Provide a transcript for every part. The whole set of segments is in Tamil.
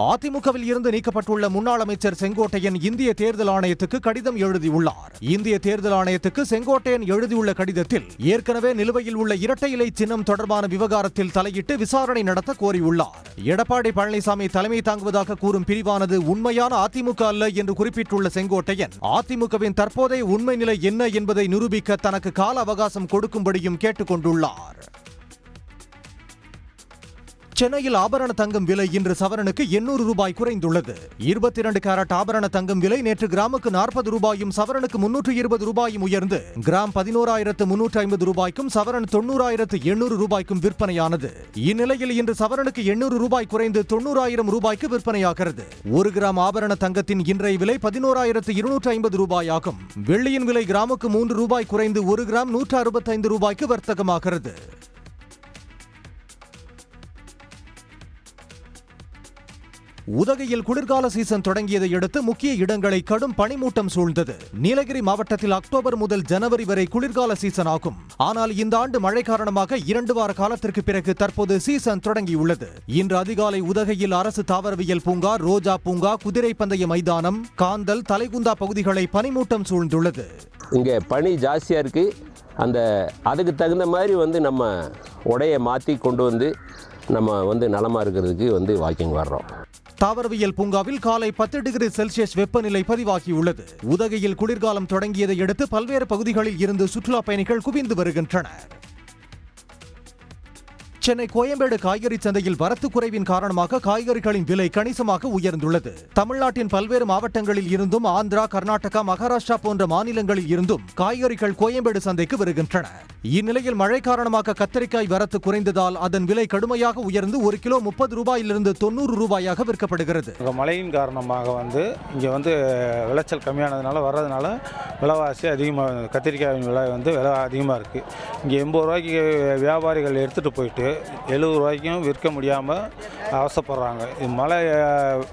அதிமுகவில் இருந்து நீக்கப்பட்டுள்ள முன்னாள் அமைச்சர் செங்கோட்டையன் இந்திய தேர்தல் ஆணையத்துக்கு கடிதம் எழுதியுள்ளார். இந்திய தேர்தல் ஆணையத்துக்கு செங்கோட்டையன் எழுதியுள்ள கடிதத்தில் ஏற்கனவே நிலுவையில் உள்ள இரட்டை இலை சின்னம் தொடர்பான விவகாரத்தில் தலையிட்டு விசாரணை நடத்த கோரியுள்ளார். எடப்பாடி பழனிசாமி தலைமை தாங்குவதாக கூறும் பிரிவானது உண்மையான அதிமுக அல்ல என்று குறிப்பிட்டுள்ள செங்கோட்டையன் அதிமுகவின் தற்போதைய உண்மை நிலை என்ன என்பதை நிரூபிக்க தனக்கு கால அவகாசம் கொடுக்கும்படியும் கேட்டுக் கொண்டுள்ளார் சென்னையில் ஆபரண தங்கம் விலை இன்று சவரனுக்கு எண்ணூறு ரூபாய் குறைந்துள்ளது. இருபத்தி இரண்டு கேரட் ஆபரண தங்கம் விலை நேற்று கிராமுக்கு நாற்பது ரூபாயும் சவரனுக்கு முன்னூற்று இருபது ரூபாயும் உயர்ந்து கிராம் பதினோராயிரத்து முன்னூற்று ஐம்பது ரூபாய்க்கும் சவரன் தொண்ணூறாயிரத்து எண்ணூறு ரூபாய்க்கும் விற்பனையானது. இந்நிலையில் இன்று சவரனுக்கு எண்ணூறு ரூபாய் குறைந்து தொண்ணூறாயிரம் ரூபாய்க்கு விற்பனையாகிறது. ஒரு கிராம் ஆபரண தங்கத்தின் இன்றைய விலை பதினோராயிரத்து இருநூற்று ஐம்பது ரூபாயாகும். வெள்ளியின் விலை கிராமுக்கு மூன்று ரூபாய் குறைந்து ஒரு கிராம் நூற்று அறுபத்தைந்து ரூபாய்க்கு வர்த்தகமாகிறது. உதகையில் குளிர்கால சீசன் தொடங்கியதை அடுத்து முக்கிய இடங்களை கடும் பனிமூட்டம் சூழ்ந்தது. நீலகிரி மாவட்டத்தில் அக்டோபர் முதல் ஜனவரி வரை குளிர்கால சீசன் ஆகும். ஆனால் இந்த ஆண்டு மழை காரணமாக இரண்டு வார காலத்திற்கு பிறகு தற்போது சீசன் தொடங்கியுள்ளது. இன்று அதிகாலை உதகையில் அரசு தாவரவியல் பூங்கா ரோஜா பூங்கா குதிரை பந்தய மைதானம் காந்தல் தலைகுந்தா பகுதிகளை பனிமூட்டம் சூழ்ந்துள்ளது. இங்கே பனி ஜாஸ்தியாக இருக்குது அந்த அதுக்கு தகுந்த மாதிரி வந்து நம்ம உடையை மாற்றி கொண்டு வந்து நம்ம வந்து நலமாக இருக்கிறதுக்கு வந்து வாக்கிங் வர்றோம். தாவரவியல் பூங்காவில் காலை பத்து டிகிரி செல்சியஸ் வெப்பநிலை பதிவாகியுள்ளது. உதகையில் குளிர்காலம் தொடங்கியதை அடுத்து பல்வேறு பகுதிகளில் இருந்து சுற்றுலா பயணிகள் குவிந்து வருகின்றனர். சென்னை கோயம்பேடு காய்கறி சந்தையில் வரத்து குறைவின் காரணமாக காய்கறிகளின் விலை கணிசமாக உயர்ந்துள்ளது. தமிழ்நாட்டின் பல்வேறு மாவட்டங்களில் இருந்தும் ஆந்திரா கர்நாடகா மகாராஷ்டிரா போன்ற மாநிலங்களில் இருந்தும் காய்கறிகள் கோயம்பேடு சந்தைக்கு வருகின்றன. இந்நிலையில் மழை காரணமாக கத்தரிக்காய் வரத்து குறைந்ததால் அதன் விலை கடுமையாக உயர்ந்து ஒரு கிலோ முப்பது ரூபாயிலிருந்து தொண்ணூறு ரூபாயாக விற்கப்படுகிறது. மழையின் காரணமாக வந்து இங்கே வந்து விளைச்சல் கம்மியானதுனால வர்றதுனால விலைவாசி அதிகமாக கத்திரிக்காயின் விலை வந்து விலை அதிகமாக இருக்குது இங்கே எண்பது ரூபாய்க்கு வியாபாரிகள் எடுத்துகிட்டு போயிட்டு எழுபது ரூபாய்க்கும் விற்க முடியாமல் அவசப்படுறாங்க இது மழை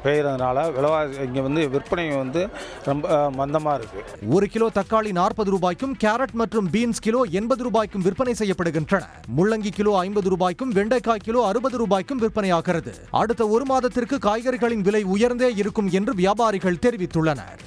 பெய்கிறதுனால பெய்யறதுனால விலைவாசி இங்கே வந்து விற்பனை வந்து ரொம்ப மந்தமாக இருக்குது ஒரு கிலோ தக்காளி நாற்பது ரூபாய்க்கும் கேரட் மற்றும் பீன்ஸ் கிலோ எண்பது ரூபாய்க்கும் விற்பனை செய்யப்படுகின்றன. முள்ளங்கி கிலோ ஐம்பது ரூபாய்க்கும் வெண்டைக்காய் கிலோ அறுபது ரூபாய்க்கும் விற்பனையாகிறது அடுத்த ஒரு மாதத்திற்கு காய்கறிகளின் விலை உயர்ந்தே இருக்கும் என்று வியாபாரிகள் தெரிவித்துள்ளனர்.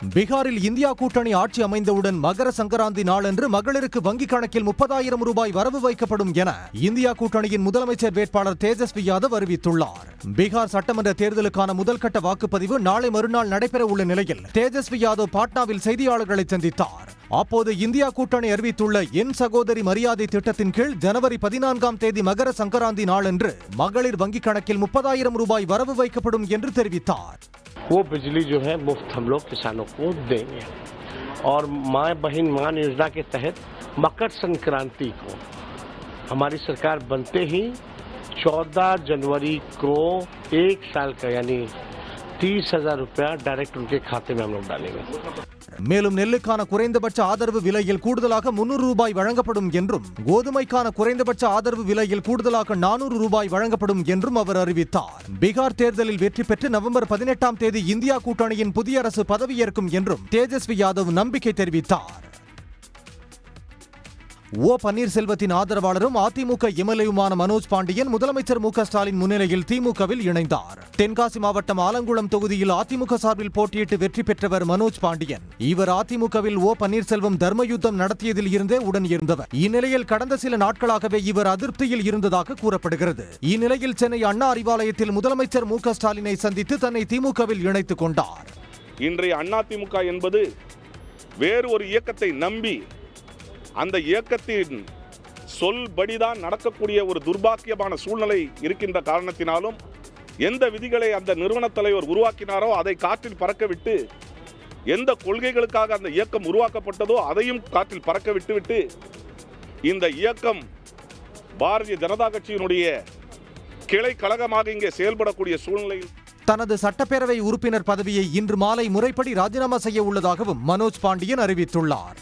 பீகாரில் இந்தியா கூட்டணி ஆட்சி அமைந்தவுடன் மகர சங்கராந்தி நாளன்று மகளிருக்கு வங்கிக் கணக்கில் முப்பதாயிரம் ரூபாய் வரவு வைக்கப்படும் என இந்தியா கூட்டணியின் முதலமைச்சர் வேட்பாளர் தேஜஸ்வி யாதவ் அறிவித்துள்ளார். பீகார் சட்டமன்ற தேர்தலுக்கான முதல்கட்ட வாக்குப்பதிவு நாளை மறுநாள் நடைபெற உள்ள நிலையில் தேஜஸ்வி யாதவ் பாட்னாவில் செய்தியாளர்களை சந்தித்தார். அப்போது இந்தியா கூட்டணி அறிவித்துள்ள என் சகோதரி மரியாதை திட்டத்தின் கீழ் ஜனவரி பதினான்காம் தேதி மகர சங்கராந்தி நாளன்று மகளிர் வங்கிக் கணக்கில் முப்பதாயிரம் ரூபாய் வரவு வைக்கப்படும் என்று தெரிவித்தார். वो बिजली जो है मुफ़्त हम लोग किसानों को देंगे। और माँ बहन मान योजना के तहत मकर संक्रांति को हमारी सरकार बनते ही 14 जनवरी को एक साल का यानी तीस हज़ार रुपया डायरेक्ट उनके खाते में हम लोग डालेंगे। மேலும் நெல்லுக்கான குறைந்தபட்ச ஆதரவு விலையில் கூடுதலாக முன்னூறு ரூபாய் வழங்கப்படும் என்றும் கோதுமைக்கான குறைந்தபட்ச ஆதரவு விலையில் கூடுதலாக நானூறு ரூபாய் வழங்கப்படும் என்றும் அவர் அறிவித்தார். பீகார் தேர்தலில் வெற்றி பெற்று நவம்பர் பதினெட்டாம் தேதி இந்தியா கூட்டணியின் புதிய அரசு பதவியேற்கும் என்றும் தேஜஸ்வி யாதவ் நம்பிக்கை தெரிவித்தார். ஓ பன்னீர்செல்வத்தின் ஆதரவாளரும் அதிமுக எம்எல்ஏவுமான மனோஜ் பாண்டியன் முதலமைச்சர் மு ஸ்டாலின் முன்னிலையில் திமுகவில் இணைந்தார். தென்காசி மாவட்டம் ஆலங்குளம் தொகுதியில் அதிமுக சார்பில் போட்டியிட்டு வெற்றி பெற்றவர் மனோஜ் பாண்டியன். இவர் அதிமுகவில் ஓ பன்னீர்செல்வம் தர்மயுத்தம் நடத்தியதில் இருந்தே உடன் இருந்தவர். இந்நிலையில் கடந்த சில நாட்களாகவே இவர் அதிருப்தியில் இருந்ததாக கூறப்படுகிறது. இந்நிலையில் சென்னை அண்ணா அறிவாலயத்தில் முதலமைச்சர் மு ஸ்டாலினை சந்தித்து தன்னை திமுகவில் இணைத்துக் கொண்டார். இன்றைய அதிமுக என்பது வேறு ஒரு இயக்கத்தை நம்பி அந்த இயக்கத்தின் சொல்படிதான் நடக்கக்கூடிய ஒரு துர்பாக்கியமான சூழ்நிலை இருக்கின்ற காரணத்தினாலும் எந்த விதிகளை அந்த நிறுவன தலைவர் உருவாக்கினாரோ அதை காற்றில் பறக்கவிட்டு எந்த கொள்கைகளுக்காக அந்த இயக்கம் உருவாக்கப்பட்டதோ அதையும் காற்றில் பறக்க விட்டுவிட்டு இந்த இயக்கம் பாரதிய ஜனதா கட்சியினுடைய கிளை கழகமாக இங்கே செயல்படக்கூடிய சூழ்நிலையில் தனது சட்டப்பேரவை உறுப்பினர் பதவியை இன்று மாலை முறைப்படி ராஜினாமா செய்ய உள்ளதாகவும் மனோஜ் பாண்டியன் அறிவித்துள்ளார்.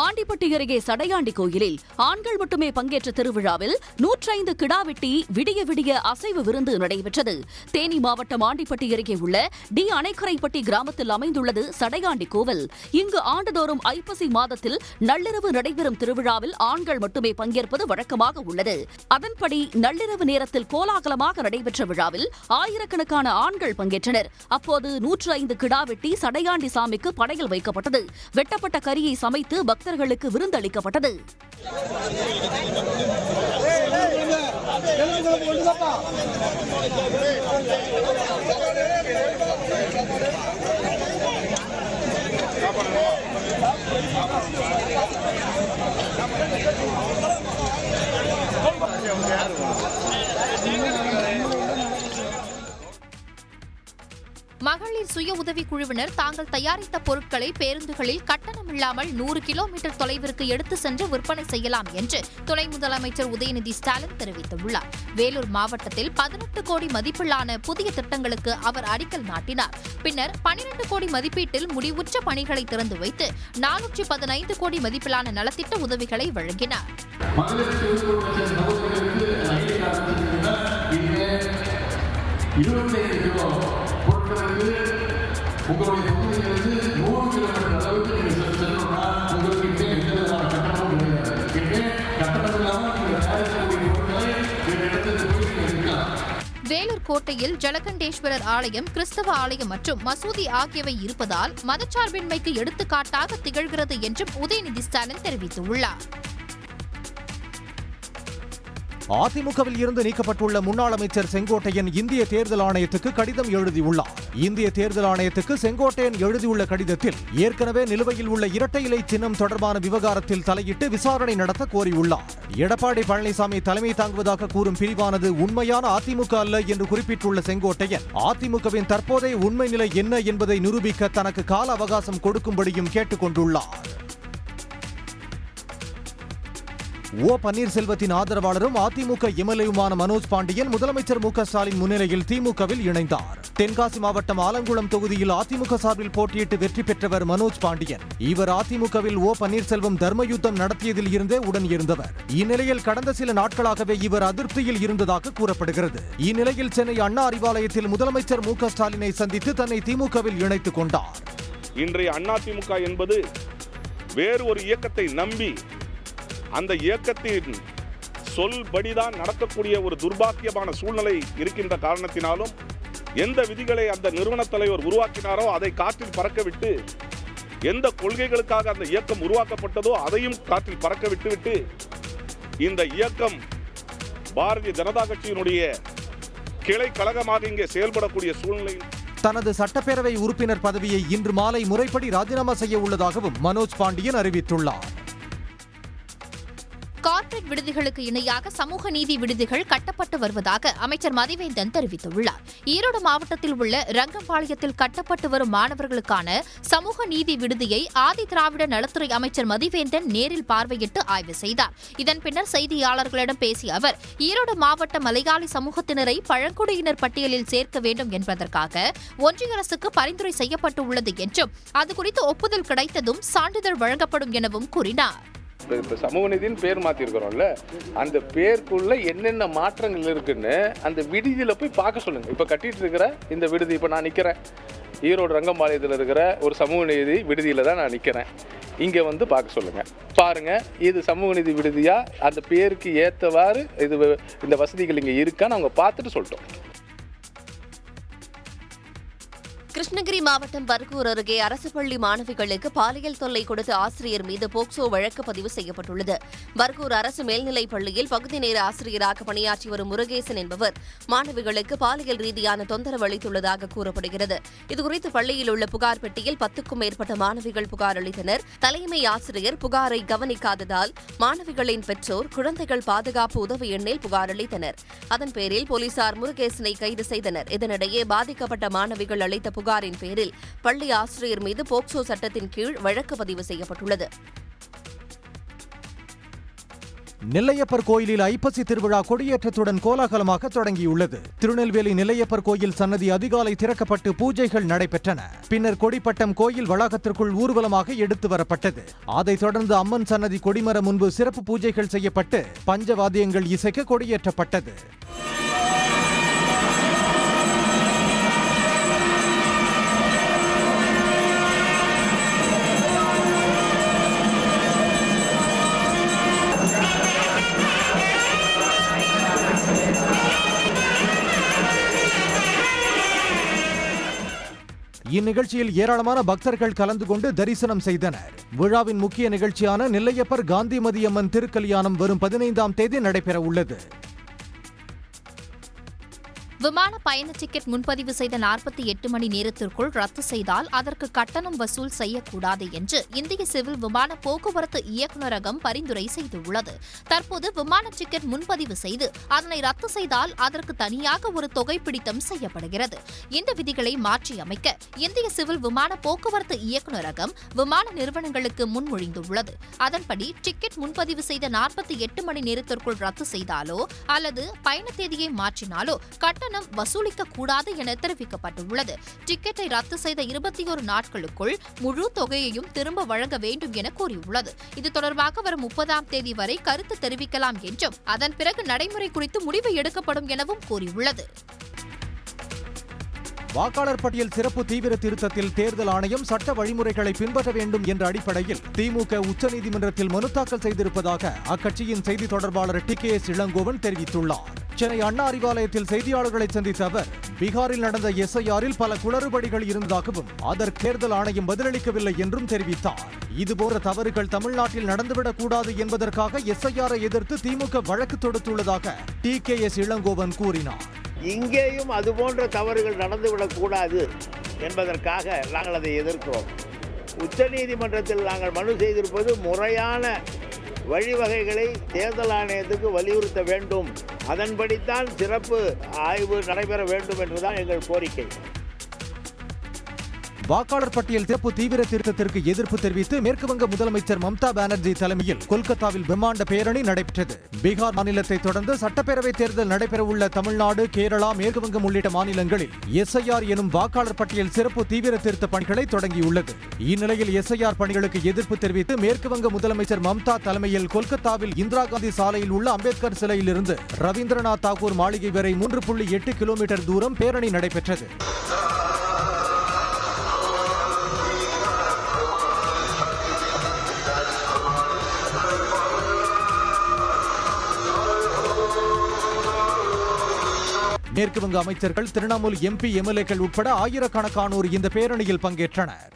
ஆண்டிப்பட்டி அருகே சடையாண்டி கோயிலில் ஆண்கள் மட்டுமே பங்கேற்ற திருவிழாவில் நூற்றைந்து கிடாவெட்டி விடிய விடிய அசைவு விருந்து நடைபெற்றது. தேனி மாவட்டம் ஆண்டிப்பட்டி அருகே உள்ள டி அணைக்கரைப்பட்டி கிராமத்தில் அமைந்துள்ளது சடையாண்டி கோவில். இங்கு ஆண்டுதோறும் ஐப்பசி மாதத்தில் நள்ளிரவு நடைபெறும் திருவிழாவில் ஆண்கள் மட்டுமே பங்கேற்பது வழக்கமாக உள்ளது. அதன்படி நள்ளிரவு நேரத்தில் கோலாகலமாக நடைபெற்ற விழாவில் ஆயிரக்கணக்கான ஆண்கள் பங்கேற்றனர். அப்போது நூற்று ஐந்து கிடா வெட்டி சடையாண்டி சாமிக்கு படையல் வைக்கப்பட்டது. வெட்டப்பட்ட கரியை சமைத்து பக்தர்களுக்கு விருந்தளிக்கப்பட்டது. மகளிர் சுய உதவிக் குழுவினர் தாங்கள் தயாரித்த பொருட்களை பேருந்துகளில் கட்டணமில்லாமல் நூறு கிலோமீட்டர் தொலைவிற்கு எடுத்து சென்று விற்பனை செய்யலாம் என்று துணை முதலமைச்சர் உதயநிதி ஸ்டாலின் தெரிவித்துள்ளார். வேலூர் மாவட்டத்தில் பதினெட்டு கோடி மதிப்பிலான புதிய திட்டங்களுக்கு அவர் அடிக்கல் நாட்டினார். பின்னர் பனிரெண்டு கோடி மதிப்பீட்டில் முடிவுற்ற பணிகளை திறந்து வைத்து நானூற்றி பதினைந்து கோடி மதிப்பிலான நலத்திட்ட உதவிகளை வழங்கினார். இருபத்தைந்து ரூபாய் உங்களுடைய நூறு கிலோமீட்டர் அளவுக்கு நீங்கள் செல்லணும்னா உங்களுக்கு இங்கே எந்த விதமான கட்டணமும் கிடையாது இங்கே கட்டணம் இல்லாமல் நீங்கள் தயாரிக்கக்கூடிய பொருட்களை வேறு இடத்துக்கு போய் நீங்கள் வேலூர் கோட்டையில் ஜலகண்டேஸ்வரர் ஆலயம் கிறிஸ்தவ ஆலயம் மற்றும் மசூதி ஆகியவை இருப்பதால் மதச்சார்பின்மைக்கு எடுத்துக்காட்டாக திகழ்கிறது என்றும் உதயநிதி ஸ்டாலின் தெரிவித்துள்ளார். அதிமுகவில் இருந்து நீக்கப்பட்டுள்ள முன்னாள் அமைச்சர் செங்கோட்டையன் இந்திய தேர்தல் ஆணையத்துக்கு கடிதம் எழுதியுள்ளார். இந்திய தேர்தல் ஆணையத்துக்கு செங்கோட்டையன் எழுதியுள்ள கடிதத்தில் ஏற்கனவே நிலுவையில் உள்ள இரட்டை இலை சின்னம் தொடர்பான விவகாரத்தில் தலையிட்டு விசாரணை நடத்த கோரியுள்ளார். எடப்பாடி பழனிசாமி தலைமை தாங்குவதாக கூறும் பிரிவானது உண்மையான அதிமுக அல்ல என்று குறிப்பிட்டுள்ள செங்கோட்டையன் அதிமுகவின் தற்போதைய உண்மை நிலை என்ன என்பதை நிரூபிக்க தனக்கு கால அவகாசம் கொடுக்கும்படியும் கேட்டுக் கொண்டுள்ளார் ஓ பன்னீர்செல்வத்தின் ஆதரவாளரும் அதிமுக எம்எல்ஏவுமான மனோஜ் பாண்டியன் முதலமைச்சர் மு க ஸ்டாலின் முன்னிலையில் திமுகவில் இணைந்தார். தென்காசி மாவட்டம் ஆலங்குளம் தொகுதியில் அதிமுக சார்பில் போட்டியிட்டு வெற்றி பெற்றவர் மனோஜ் பாண்டியன். இவர் அதிமுகவில் ஓ பன்னீர்செல்வம் தர்மயுத்தம் நடத்தியதில் இருந்தே உடன் இருந்தவர். இந்நிலையில் கடந்த சில நாட்களாகவே இவர் அதிருப்தியில் இருந்ததாக கூறப்படுகிறது. இந்நிலையில் சென்னை அண்ணா அறிவாலயத்தில் முதலமைச்சர் மு க ஸ்டாலினை சந்தித்து தன்னை திமுகவில் இணைத்துக் கொண்டார். இன்றைய அதிமுக என்பது வேறு ஒரு இயக்கத்தை நம்பி அந்த இயக்கத்தின் சொல்படிதான் நடக்கக்கூடிய ஒரு துர்பாக்கியமான சூழ்நிலை இருக்கின்ற காரணத்தினாலும் எந்த விதிகளை அந்த நிறுவன தலைவர் உருவாக்கினாரோ அதை காற்றில் பறக்கவிட்டு எந்த கொள்கைகளுக்காக அந்த இயக்கம் உருவாக்கப்பட்டதோ அதையும் காற்றில் பறக்க விட்டுவிட்டு இந்த இயக்கம் பாரதிய ஜனதா கட்சியினுடைய கிளை கழகமாக இங்கே செயல்படக்கூடிய சூழ்நிலையில் தனது சட்டப்பேரவை உறுப்பினர் பதவியை இன்று மாலை முறைப்படி ராஜினாமா செய்ய உள்ளதாகவும் மனோஜ் பாண்டியன் அறிவித்துள்ளார். விடுதிகளுக்கு இணையாக சமூக நீதி விடுதிகள் கட்டப்பட்டு வருவதாக அமைச்சர் மதிவேந்தன் தெரிவித்துள்ளார். ஈரோடு மாவட்டத்தில் உள்ள ரங்கம்பாளையத்தில் கட்டப்பட்டு வரும் மாணவர்களுக்கான சமூக நீதி விடுதியை ஆதி திராவிட நலத்துறை அமைச்சர் மதிவேந்தன் நேரில் பார்வையிட்டு ஆய்வு செய்தார். இதன் பின்னர் செய்தியாளர்களிடம் பேசிய அவர் ஈரோடு மாவட்ட மலையாளி சமூகத்தினரை பழங்குடியினர் பட்டியலில் சேர்க்க வேண்டும் என்பதற்காக ஒன்றிய அரசுக்கு பரிந்துரை செய்யப்பட்டுள்ளது என்றும் அது குறித்து ஒப்புதல் கிடைத்ததும் சான்றிதழ் வழங்கப்படும் எனவும் கூறினார். இப்போ இப்போ சமூக நீதினு பேர் மாற்றிருக்கிறோம்ல அந்த பேருக்குள்ள என்னென்ன மாற்றங்கள் இருக்குன்னு அந்த விடுதியில் போய் பார்க்க சொல்லுங்கள் இப்போ கட்டிட்டு இருக்கிற இந்த விடுதி இப்போ நான் நிற்கிறேன் ஈரோடு ரங்கம்பாளையத்தில் இருக்கிற ஒரு சமூக நீதி விடுதியில் தான் நான் நிற்கிறேன் இங்கே வந்து பார்க்க சொல்லுங்கள் பாருங்கள் இது சமூக நீதி விடுதியாக அந்த பேருக்கு ஏற்றவாறு இது இந்த வசதிகள் இங்கே இருக்கான்னு அவங்க பார்த்துட்டு சொல்லிட்டோம். கிருஷ்ணகிரி மாவட்டம் பர்கூர் அருகே அரசு பள்ளி மாணவிகளுக்கு பாலியல் தொல்லை கொடுத்த ஆசிரியர் மீது போக்சோ வழக்கு பதிவு செய்யப்பட்டுள்ளது. பர்கூர் அரசு மேல்நிலைப் பள்ளியில் பகுதி நேர ஆசிரியராக பணியாற்றி வரும் முருகேசன் என்பவர் மாணவிகளுக்கு பாலியல் ரீதியான தொந்தரவு அளித்துள்ளதாக கூறப்படுகிறது. இதுகுறித்து பள்ளியில் உள்ள புகார் பெட்டியில் பத்துக்கும் மேற்பட்ட மாணவிகள் புகார் அளித்தனர். தலைமை ஆசிரியர் புகாரை கவனிக்காததால் மாணவிகளின் பெற்றோர் குழந்தைகள் பாதுகாப்பு உதவி எண்ணில் புகார் அளித்தனர். அதன் பேரில் போலீசார் முருகேசனை கைது செய்தனர். இதனிடையே பாதிக்கப்பட்ட மாணவிகள் அளித்த புகாரின் பேரில் பள்ளி ஆசிரியர் மீது போக்சோ சட்டத்தின் கீழ் வழக்கு பதிவு செய்யப்பட்டுள்ளது. நெல்லையப்பர் கோயிலில் ஐப்பசி திருவிழா கொடியேற்றத்துடன் கோலாகலமாக தொடங்கியுள்ளது. திருநெல்வேலி நெல்லையப்பர் கோயில் சன்னதி அதிகாலை திறக்கப்பட்டு பூஜைகள் நடைபெற்றன. பின்னர் கொடிப்பட்டம் கோயில் வளாகத்திற்குள் ஊர்வலமாக எடுத்து வரப்பட்டது. அதைத் தொடர்ந்து அம்மன் சன்னதி கொடிமரம் முன்பு சிறப்பு பூஜைகள் செய்யப்பட்டு பஞ்சவாதியங்கள் இசைக்க கொடியேற்றப்பட்டது. இந்நிகழ்ச்சியில் ஏராளமான பக்தர்கள் கலந்து கொண்டு தரிசனம் செய்தனர். விழாவின் முக்கிய நிகழ்ச்சியான நெல்லையப்பர் காந்திமதியம்மன் திருக்கல்யாணம் வரும் பதினைந்தாம் தேதி நடைபெற உள்ளது விமான பயண டிக்கெட் முன்பதிவு செய்த நாற்பத்தி எட்டு மணி நேரத்திற்குள் ரத்து செய்தால் அதற்கு கட்டணம் வசூல் செய்யக்கூடாது என்று இந்திய சிவில் விமான போக்குவரத்து இயக்குநரகம் பரிந்துரை செய்துள்ளது. தற்போது விமான டிக்கெட் முன்பதிவு செய்து அதனை ரத்து செய்தால் அதற்கு தனியாக ஒரு தொகை பிடித்தம் செய்யப்படுகிறது. இந்த விதிகளை மாற்றியமைக்க இந்திய சிவில் விமான போக்குவரத்து இயக்குநரகம் விமான நிறுவனங்களுக்கு முன்மொழிந்துள்ளது. அதன்படி டிக்கெட் முன்பதிவு செய்த நாற்பத்தி எட்டு மணி நேரத்திற்குள் ரத்து செய்தாலோ அல்லது பயண தேதியை மாற்றினாலோ கட்டணம் கட்டணம் வசூலிக்க கூடாது என தெரிவிக்கப்பட்டுள்ளது. டிக்கெட்டை ரத்து செய்த இருபத்தி ஒரு நாட்களுக்குள் முழு தொகையையும் திரும்ப வழங்க வேண்டும் என கூறியுள்ளது. இது தொடர்பாக வரும் முப்பதாம் தேதி வரை கருத்து தெரிவிக்கலாம் என்றும் அதன் பிறகு நடைமுறை குறித்து முடிவு எடுக்கப்படும் எனவும் கூறியுள்ளது. வாக்காளர் பட்டியல் சிறப்பு தீவிர திருத்தத்தில் தேர்தல் ஆணையம் சட்ட வழிமுறைகளை பின்பற்ற வேண்டும் என்ற அடிப்படையில் திமுக உச்சநீதிமன்றத்தில் மனு தாக்கல் செய்திருப்பதாக அக்கட்சியின் செய்தி தொடர்பாளர் டி கே எஸ் இளங்கோவன் தெரிவித்துள்ளார். சென்னை அண்ணா அறிவாலயத்தில் செய்தியாளர்களை சந்தித்த அவர் பீகாரில் நடந்த எஸ்ஐஆரில் பல குளறுபடிகள் இருந்ததாகவும் அதற்கு தேர்தல் ஆணையம் பதிலளிக்கவில்லை என்றும் தெரிவித்தார். இதுபோன்ற தவறுகள் தமிழ்நாட்டில் நடந்துவிடக் கூடாது என்பதற்காக எஸ்ஐஆரை எதிர்த்து திமுக வழக்கு தொடுத்துள்ளதாக டி கே எஸ் இளங்கோவன் கூறினார். இங்கேயும் அதுபோன்ற தவறுகள் நடந்துவிடக்கூடாது என்பதற்காக நாங்கள் அதை எதிர்க்கிறோம். உச்சநீதிமன்றத்தில் நாங்கள் மனு செய்திருப்பது முறையான வழிவகைகளை தேர்தல் ஆணையத்துக்கு வலியுறுத்த வேண்டும். அதன்படித்தான் சிறப்பு ஆய்வு நடைபெற வேண்டும் என்றுதான் எங்கள் கோரிக்கை. வாக்காளர் பட்டியல் சிறப்பு தீவிர திருத்தத்திற்கு எதிர்ப்பு தெரிவித்து மேற்குவங்க முதலமைச்சர் மம்தா பானர்ஜி தலைமையில் கொல்கத்தாவில் பிரம்மாண்ட பேரணி நடைபெற்றது. பீகார் மாநிலத்தை தொடர்ந்து சட்டப்பேரவை தேர்தல் நடைபெறவுள்ள தமிழ்நாடு கேரளா மேற்குவங்கம் உள்ளிட்ட மாநிலங்களில் எஸ்ஐஆர் எனும் வாக்காளர் பட்டியல் சிறப்பு தீவிர திருத்த பணிகளை தொடங்கியுள்ளது. இந்நிலையில் எஸ்ஐஆர் பணிகளுக்கு எதிர்ப்பு தெரிவித்து மேற்குவங்க முதலமைச்சர் மம்தா தலைமையில் கொல்கத்தாவில் இந்திரா காந்தி சாலையில் உள்ள அம்பேத்கர் சிலையிலிருந்து ரவீந்திரநாத் தாகூர் மாளிகை வரை மூன்று புள்ளி எட்டு கிலோமீட்டர் தூரம் பேரணி நடைபெற்றது. மேற்குவங்க அமைச்சர்கள் திரிணாமுல் எம்பி எம்எல்ஏக்கள் உட்பட ஆயிரக்கணக்கானோர் இந்த பேரணியில் பங்கேற்றனர்.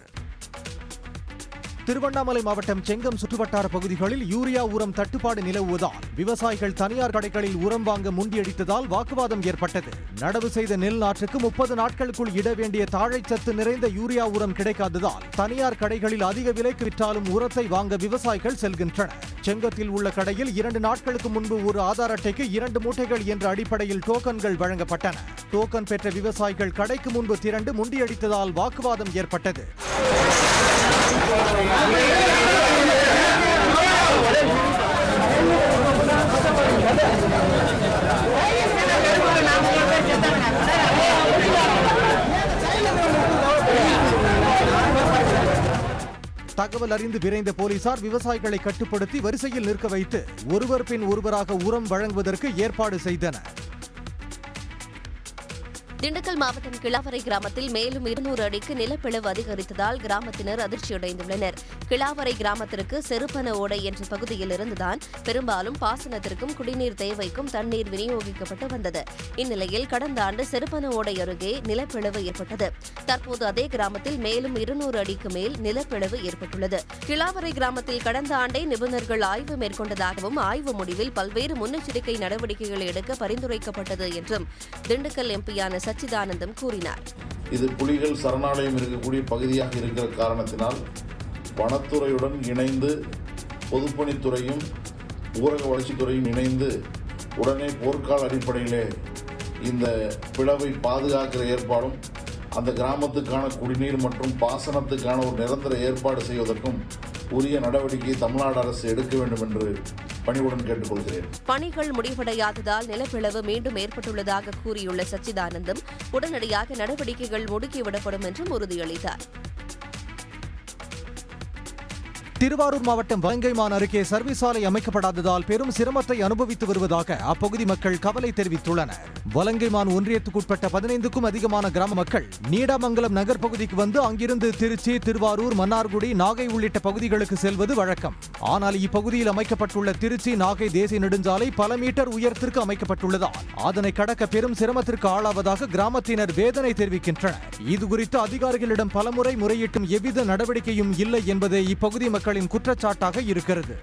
திருவண்ணாமலை மாவட்டம் செங்கம் சுற்றுவட்டார பகுதிகளில் யூரியா உரம் தட்டுப்பாடு நிலவுவதால் விவசாயிகள் தனியார் கடைகளில் உரம் வாங்க முண்டியடித்ததால் வாக்குவாதம் ஏற்பட்டது. நடவு செய்த நெல் நாற்றுக்கு முப்பது நாட்களுக்குள் இட வேண்டிய தாழைச்சத்து நிறைந்த யூரியா உரம் கிடைக்காததால் தனியார் கடைகளில் அதிக விலைக்கு விற்றாலும் உரத்தை வாங்க விவசாயிகள் செல்கின்றனர். செங்கத்தில் உள்ள கடையில் இரண்டு நாட்களுக்கு முன்பு ஒரு ஆதார் அட்டைக்கு இரண்டு மூட்டைகள் என்ற அடிப்படையில் டோக்கன்கள் வழங்கப்பட்டன. டோக்கன் பெற்ற விவசாயிகள் கடைக்கு முன்பு திரண்டு முண்டியடித்ததால் வாக்குவாதம் ஏற்பட்டது. தகவல் அறிந்து விரைந்த போலீசார் விவசாயிகளை கட்டுப்படுத்தி வரிசையில் நிற்க வைத்து ஒருவர் பின் ஒருவராக உரம் வழங்குவதற்கு ஏற்பாடு செய்தனர். திண்டுக்கல் மாவட்டம் கிளாவரை கிராமத்தில் மேலும் இருநூறு அடிக்கு நிலப்பிளவு அதிகரித்ததால் கிராமத்தினர் அதிர்ச்சியடைந்துள்ளனர். கிளாவரை கிராமத்திற்கு செருப்பன ஓடை என்ற பகுதியில் இருந்துதான் பெரும்பாலும் பாசனத்திற்கும் குடிநீர் தேவைக்கும் தண்ணீர் விநியோகிக்கப்பட்டு வந்தது. இந்நிலையில் கடந்த ஆண்டு செருப்பன ஓடை அருகே நிலப்பிளவு ஏற்பட்டது. தற்போது அதே கிராமத்தில் மேலும் இருநூறு அடிக்கு மேல் நிலப்பிளவு ஏற்பட்டுள்ளது. கிளாவரை கிராமத்தில் கடந்த ஆண்டே நிபுணர்கள் ஆய்வு மேற்கொண்டதாகவும் ஆய்வு முடிவில் பல்வேறு முன்னெச்சரிக்கை நடவடிக்கைகளை எடுக்க பரிந்துரைக்கப்பட்டது என்றும் திண்டுக்கல் எம்பியான சச்சிதானந்தம் கூறினார். இது புலிகள் சரணாலயம் இருக்கக்கூடிய பகுதியாக இருக்கிற காரணத்தினால் வனத்துறையுடன் இணைந்து பொதுப்பணித்துறையும் ஊரக வளர்ச்சித்துறையும் இணைந்து உடனே போர்க்கால அடிப்படையிலே இந்த பிளவை பாதுகாக்கிற ஏற்பாடும் அந்த கிராமத்துக்கான குடிநீர் மற்றும் பாசனத்துக்கான ஒரு நிரந்தர ஏற்பாடு செய்வதற்கும் உரிய நடவடிக்கையை தமிழ்நாடு அரசு எடுக்க வேண்டும் என்று பணிவுடன் கேட்டுக்கொள்கிறேன். பணிகள் முடிவடையாததால் நிலப்பிளவு மீண்டும் ஏற்பட்டுள்ளதாக கூறியுள்ள சச்சிதானந்தம் உடனடியாக நடவடிக்கைகள் முடுக்கிவிடப்படும் என்றும் உறுதியளித்தார். திருவாரூர் மாவட்டம் வலங்கைமான் அருகே சர்வீஸ் சாலை அமைக்கப்படாததால் பெரும் சிரமத்தை அனுபவித்து வருவதாக அப்பகுதி மக்கள் கவலை தெரிவித்துள்ளனர். வலங்கைமான் ஒன்றியத்துக்குட்பட்ட பதினைந்துக்கும் அதிகமான கிராம மக்கள் நீடாமங்கலம் நகர் பகுதிக்கு வந்து அங்கிருந்து திருச்சி திருவாரூர் மன்னார்குடி நாகை உள்ளிட்ட பகுதிகளுக்கு செல்வது வழக்கம். ஆனால் இப்பகுதியில் அமைக்கப்பட்டுள்ள திருச்சி நாகை தேசிய நெடுஞ்சாலை பல மீட்டர் உயரத்திற்கு அமைக்கப்பட்டுள்ளதால் அதனை கடக்க பெரும் சிரமத்திற்கு ஆளாவதாக கிராமத்தினர் வேதனை தெரிவிக்கின்றனர். இதுகுறித்து அதிகாரிகளிடம் பலமுறை முறையிட்டும் எவ்வித நடவடிக்கையும் இல்லை என்பதே இப்பகுதி மக்கள் மக்களின் குற்றச்சாட்டாக இருக்கிறது.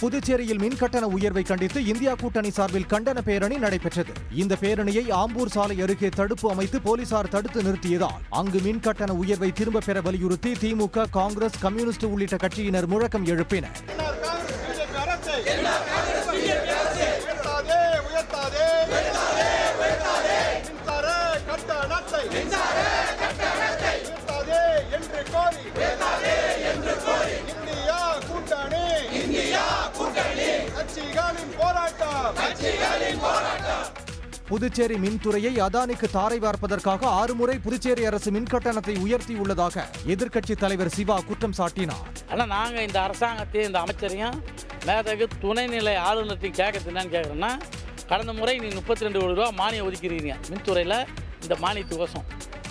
புதுச்சேரியில் மின் கட்டண உயர்வை கண்டித்து இந்தியா கூட்டணி சார்பில் கண்டன பேரணி நடைபெற்றது. இந்த பேரணியை ஆம்பூர் சாலை அருகே தடுப்பு அமைத்து போலீசார் தடுத்து நிறுத்தியதால் அங்கு மின் கட்டண உயர்வை திரும்ப பெற வலியுறுத்தி திமுக காங்கிரஸ் கம்யூனிஸ்ட் உள்ளிட்ட கட்சியினர் முழக்கம் எழுப்பினர். புதுச்சேரி மின்துறையை அதானிக்கு தாரை வார்ப்பதற்காக ஆறு முறை புதுச்சேரி அரசு மின் கட்டணத்தை உயர்த்தியுள்ளதாக எதிர்க்கட்சி தலைவர் சிவா குற்றம் சாட்டினார். ஆனால் நாங்கள் இந்த அரசாங்கத்தையும் இந்த அமைச்சரையும் மேதகு துணைநிலை ஆளுநர்த்தையும் கேட்கறது என்னன்னு கேட்குறேன்னா கடந்த முறை நீ முப்பத்தி ரெண்டு கோடி ரூபா மானியம் ஒதுக்கிறீங்க மின்துறையில் இந்த மானியத்துக்கோசம்.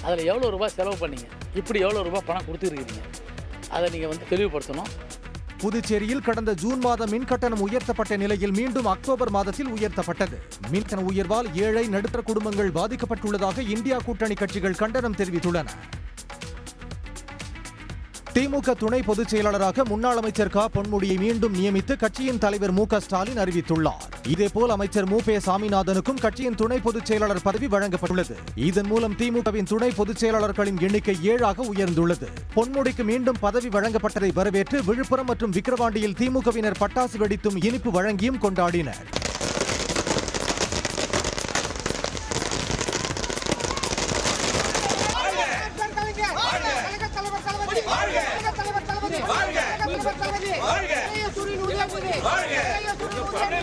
அதில் எவ்வளோ ரூபாய் செலவு பண்ணீங்க? இப்படி எவ்வளோ ரூபாய் பணம் கொடுத்துருக்கீங்க? அதை நீங்கள் வந்து தெளிவுபடுத்தணும். புதுச்சேரியில் கடந்த ஜூன் மாதம் மின் கட்டணம் உயர்த்தப்பட்ட நிலையில் மீண்டும் அக்டோபர் மாதத்தில் உயர்த்தப்பட்டது. மின்கட்டண உயர்வால் ஏழை நடுத்தர குடும்பங்கள் பாதிக்கப்பட்டுள்ளதாக இந்தியா கூட்டணி கட்சிகள் கண்டனம் தெரிவித்துள்ளன. திமுக துணை பொதுச் செயலாளராக முன்னாள் அமைச்சர் க. பொன்முடியை மீண்டும் நியமித்து கட்சியின் தலைவர் மு. க. ஸ்டாலின் அறிவித்துள்ளார். இதேபோல் அமைச்சர் மு. பே. சாமிநாதனுக்கும் கட்சியின் துணை பொதுச் செயலாளர் பதவி வழங்கப்பட்டுள்ளது. இதன் மூலம் திமுகவின் துணை பொதுச் செயலாளர்களின் எண்ணிக்கை ஏழாக உயர்ந்துள்ளது. பொன்முடிக்கு மீண்டும் பதவி வழங்கப்பட்டதை வரவேற்று விழுப்புரம் மற்றும் விக்கிரவாண்டியில் திமுகவினர் பட்டாசு வெடித்தும் இனிப்பு வழங்கியும் கொண்டாடினர். ಹೋಗಿ ಯೋ ಪಾರೆ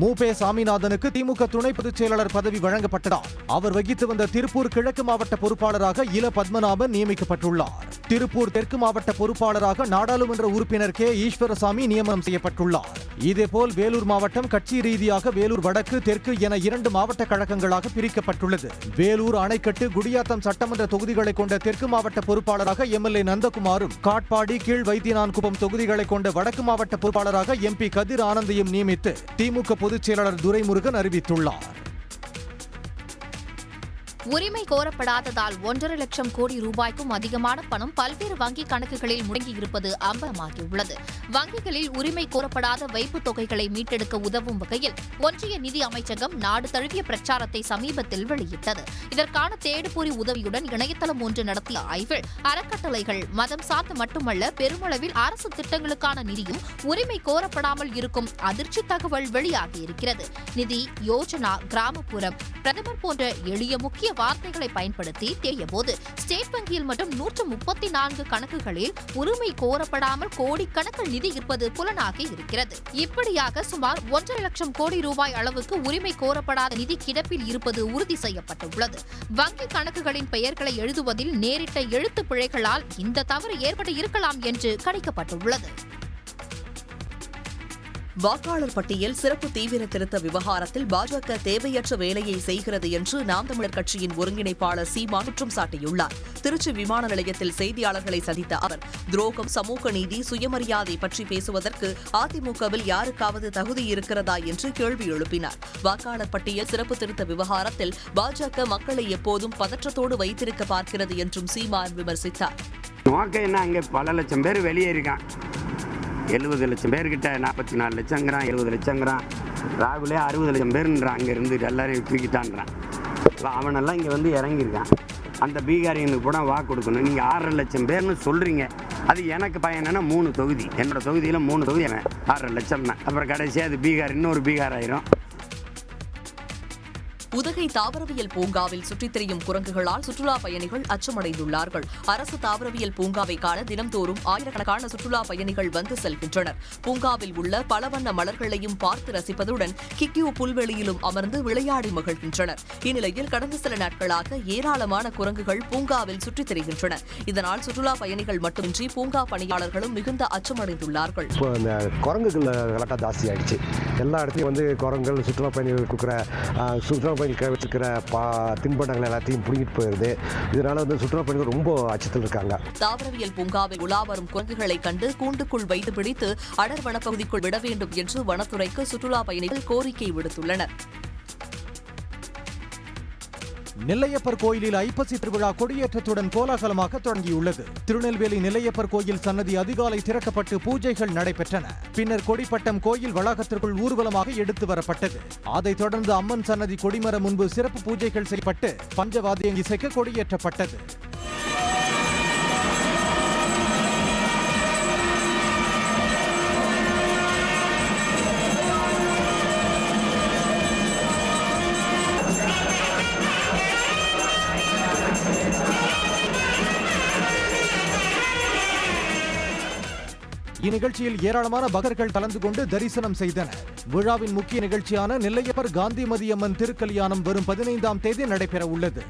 மூபே சாமிநாதனுக்கு திமுக துணை பொதுச் செயலாளர் பதவி வழங்கப்பட்டதால் அவர் வகித்து வந்த திருப்பூர் கிழக்கு மாவட்ட பொறுப்பாளராக இல பத்மநாபன் நியமிக்கப்பட்டுள்ளார். திருப்பூர் தெற்கு மாவட்ட பொறுப்பாளராக நாடாளுமன்ற உறுப்பினர் கே. ஈஸ்வரசாமி நியமனம் செய்யப்பட்டுள்ளார். இதேபோல் வேலூர் மாவட்டம் கட்சி ரீதியாக வேலூர் வடக்கு தெற்கு என இரண்டு மாவட்ட கழகங்களாக பிரிக்கப்பட்டுள்ளது. வேலூர் அணைக்கட்டு குடியாத்தம் சட்டமன்ற தொகுதிகளை கொண்ட தெற்கு மாவட்ட பொறுப்பாளராக எம்எல்ஏ நந்தகுமாரும் காட்பாடி கீழ் வைத்தியநான்குப்பம் தொகுதிகளை கொண்ட வடக்கு மாவட்ட பொறுப்பாளராக எம்பி கதிர் ஆனந்தையும் நியமித்து திமுக பொதுச் செயலாளர் துரைமுருகன் அறிவித்துள்ளார். உரிமை கோரப்படாததால் ஒன்றரை லட்சம் கோடி ரூபாய்க்கும் அதிகமான பணம் பல்வேறு வங்கிக் கணக்குகளில் முடங்கியிருப்பது அம்பலமாகியுள்ளது. வங்கிகளில் உரிமை கோரப்படாத வைப்புத் தொகைகளை மீட்டெடுக்க உதவும் வகையில் ஒன்றிய நிதி அமைச்சகம் நாடு தழுவிய பிரச்சாரத்தை சமீபத்தில் வெளியிட்டது. இதற்கான தேடுபொறி உதவியுடன் இணையதளம் ஒன்று நடத்திய ஆய்வில் அறக்கட்டளைகள் மதம் சார்ந்து மட்டுமல்ல பெருமளவில் அரசு திட்டங்களுக்கான நிதியும் உரிமை கோரப்படாமல் இருக்கும் அதிர்ச்சி தகவல் வெளியாகியிருக்கிறது. நிதி யோஜனா கிராமப்புறம் பிரதமர் போன்ற எளிய முக்கிய வார்த்தைகளை பயன்படுத்தி தேயபோது ஸ்டேட் வங்கியில் மட்டும் நூற்று முப்பத்தி நான்கு கணக்குகளில் உரிமை கோரப்படாமல் கோடிக்கணக்கில் நிதி இருப்பது புலனாகி இருக்கிறது. இப்படியாக சுமார் ஒன்றரை லட்சம் கோடி ரூபாய் அளவுக்கு உரிமை கோரப்படாத நிதி கிடப்பில் இருப்பது உறுதி செய்யப்பட்டுள்ளது. வங்கி கணக்குகளின் பெயர்களை எழுதுவதில் நேரிட்ட எழுத்து பிழைகளால் இந்த தவறு ஏற்பட்டு இருக்கலாம் என்று கணிக்கப்பட்டுள்ளது. வாக்காளர் பட்டியல் சிறப்பு தீவிர திருத்த விவகாரத்தில் பாஜக தேவையற்ற வேலையை செய்கிறது என்று நாம் தமிழர் கட்சியின் ஒருங்கிணைப்பாளர் சீமா குற்றம் சாட்டியுள்ளார். திருச்சி விமான நிலையத்தில் செய்தியாளர்களை சந்தித்த அவர் துரோகம் சமூக நீதி சுயமரியாதை பற்றி பேசுவதற்கு அதிமுகவில் யாருக்காவது தகுதி இருக்கிறதா என்று கேள்வி எழுப்பினார். வாக்காளர் பட்டியல் சிறப்பு திருத்த விவகாரத்தில் பாஜக மக்களை எப்போதும் பதற்றத்தோடு வைத்திருக்க பார்க்கிறது என்றும் சீமான் விமர்சித்தார். நோக்கம் என்ன அங்கே பல லட்சம் பேர் வெளியே இருக்கான் எழுபது லட்சம் பேர்கிட்ட நாற்பத்தி நாலு லட்சங்கிறான் எழுபது லட்சங்கிறான். ராகுலே அறுபது லட்சம் பேருன்றான் அங்கே இருந்து எல்லாரையும் தூக்கிட்டான்றான். அவனெல்லாம் இங்கே வந்து இறங்கியிருக்கான். அந்த பீகாரியனுக்கு கூட வாக்கு கொடுக்கணும். நீங்கள் ஆறரை லட்சம் பேர்னு சொல்கிறீங்க அது எனக்கு பயனா மூணு தொகுதி. என்னோட தொகுதியில் மூணு தொகுதி அவன். ஆறரை லட்சம் தான் அப்புறம் கடைசியாக அது பீகார் இன்னொரு பீகார் ஆயிரும். உதகை தாவரவியல் பூங்காவில் சுற்றித் திரியும் குரங்குகளால் சுற்றுலா பயணிகள் அச்சமடைந்துள்ளார்கள். அரசு தாவரவியல் பூங்காவை காண தினம்தோறும் ஆயிரக்கணக்கான சுற்றுலா பயணிகள் வந்து செல்கின்றனர். பூங்காவில் உள்ள பல வண்ண மலர்களையும் பார்த்து ரசிப்பதுடன் கிக்கியூ புல்வெளியிலும் அமர்ந்து விளையாடி மகிழ்கின்றனர். இந்நிலையில் கடந்த சில நாட்களாக ஏராளமான குரங்குகள் பூங்காவில் சுற்றித் திரிகின்றன. இதனால் சுற்றுலா பயணிகள் மட்டுமின்றி பூங்கா பணியாளர்களும் மிகுந்த அச்சமடைந்துள்ளார்கள். குரங்குகள் கலாட்டம் ஆயிடுச்சு. எல்லா இடத்தையும் வந்து குரங்குகள் சுற்றுலா பயணிகள் கொடுக்குற சுற்றுலா இருக்கிற வச்சிருக்கிற பா தின்பண்டங்கள் எல்லாத்தையும் பிடிங்கிட்டு போயிருது. இதனால வந்து சுற்றுலா பயணிகள் ரொம்ப அச்சத்தில் இருக்காங்க. தாவரவியல் பூங்காவில் உலா வரும் குரங்குகளை கண்டு கூண்டுக்குள் வைத்து பிடித்து அடர் வனப்பகுதிக்குள் விட வேண்டும் என்று வனத்துறைக்கு சுற்றுலா பயணிகள் கோரிக்கை விடுத்துள்ளனர். நெல்லையப்பர் கோயிலில் ஐப்பசி திருவிழா கொடியேற்றத்துடன் கோலாகலமாக தொடங்கியுள்ளது. திருநெல்வேலி நெல்லையப்பர் கோயில் சன்னதி அதிகாலை திறக்கப்பட்டு பூஜைகள் நடைபெற்றன. பின்னர் கொடிப்பட்டம் கோயில் வளாகத்திற்குள் ஊர்வலமாக எடுத்து வரப்பட்டது. அதைத் தொடர்ந்து அம்மன் சன்னதி கொடிமரம் முன்பு சிறப்பு பூஜைகள் செய்யப்பட்டு பஞ்சவாத்தியம் இசைக்க கொடியேற்றப்பட்டது. இந்நிகழ்ச்சியில் ஏராளமான பக்தர்கள் கலந்து கொண்டு தரிசனம் செய்தனர். விழாவின் முக்கிய நிகழ்ச்சியான நெல்லையப்பர் காந்திமதி அம்மன் திருக்கல்யாணம் வரும் பதினைந்தாம் தேதி நடைபெற உள்ளது